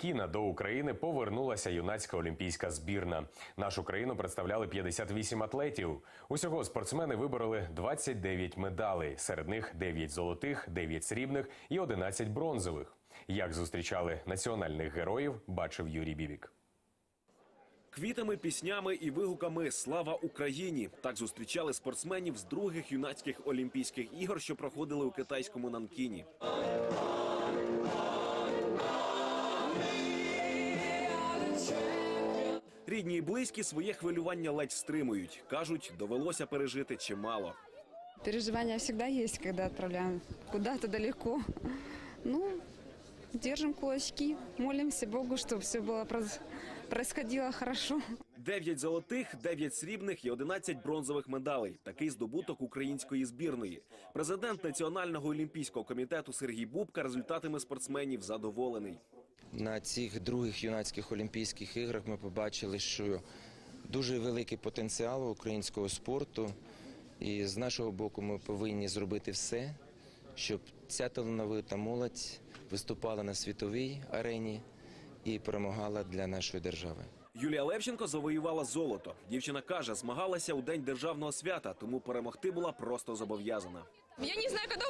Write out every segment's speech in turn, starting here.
Пекіна до України повернулася юнацька олімпійська збірна. Нашу країну представляли 58 атлетів. Усього спортсмени вибороли 29 медалей. Серед них 9 золотих, 9 срібних і 11 бронзових. Як зустрічали національних героїв, бачив Юрій Бібік. Квітами, піснями і вигуками Слава Україні! Так зустрічали спортсменів з других юнацьких олімпійських ігор, що проходили у китайському Нанкіні. Рідні і близькі своє хвилювання ледь стримують. кажуть, довелося пережити чимало. Переживання завжди є, коли відправляємо куда-то далеко. Ну, держим кулачки, молимся Богу, чтобы все было проис- происходило хорошо. Дев'ять золотих, дев'ять срібних і 11 бронзових медалей. Такий здобуток української збірної. Президент Національного олімпійського комітету Сергій Бубка результатами спортсменів задоволений. На цих других юнацьких олімпійських іграх ми побачили, що дуже великий потенціал українського спорту. І з нашого боку ми повинні зробити все, щоб ця талановита молодь виступала на світовій арені і перемагала для нашої держави. Юлія Левченко завоювала золото. Дівчина каже, змагалася у день державного свята, тому перемогти була просто зобов'язана. Я не знаю, когда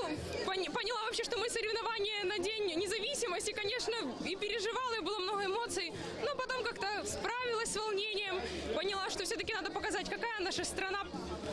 пони- поняла вообще, что мы соревнования на День независимости, конечно, и переживала, и было много эмоций, но потом как-то справилась с волнением, поняла, что все-таки надо показать, какая наша страна,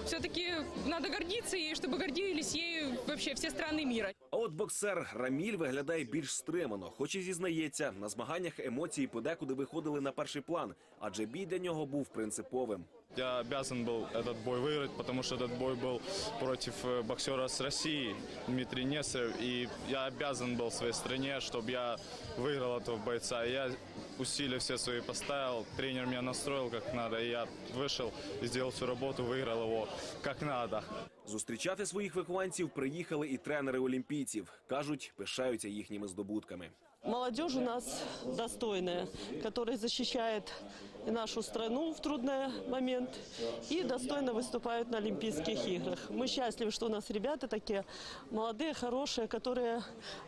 все-таки надо гордиться ей, щоб гордились ею вообще всі країни міра. А от боксер Раміль виглядає більш стримано, хоч і зізнається, на змаганнях емоції подекуди виходили на перший план, адже бій для нього був принциповим. Я обязан был этот бой выиграть, потому что этот бой был против э, боксера с России, Дмитрий Нестеров, и я обязан был своей стране, чтобы я выиграл этого бойца. И я усилия все свои поставил, тренер меня настроил как надо, и я вышел и сделал всю работу, выиграл его как надо. Зустрічати своїх вихованців приїхали і тренери олімпійців. кажуть, пишаються їхніми здобутками. Молодежь у нас достойная, которая защищает и нашу страну в трудный момент и достойно выступают на Олимпийских играх. Мы счастливы, что у нас ребята такие молодые, хорошие, которые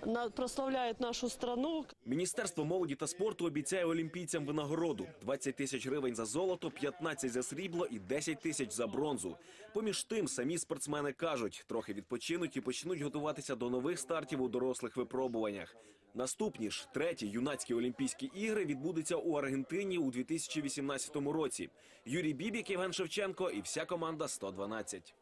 на- прославляют нашу страну. Міністерство молоді та спорту обіцяє олімпійцям винагороду: 20 тисяч гривень за золото, 15 за срібло і 10 тисяч за бронзу. Поміж тим, самі спортсмени кажуть, трохи відпочинуть і почнуть готуватися до нових стартів у дорослих випробуваннях. Наступні ж треті юнацькі олімпійські ігри відбудуться у Аргентині у 2018 році. Юрій Бібік, Євген Шевченко і вся команда 112.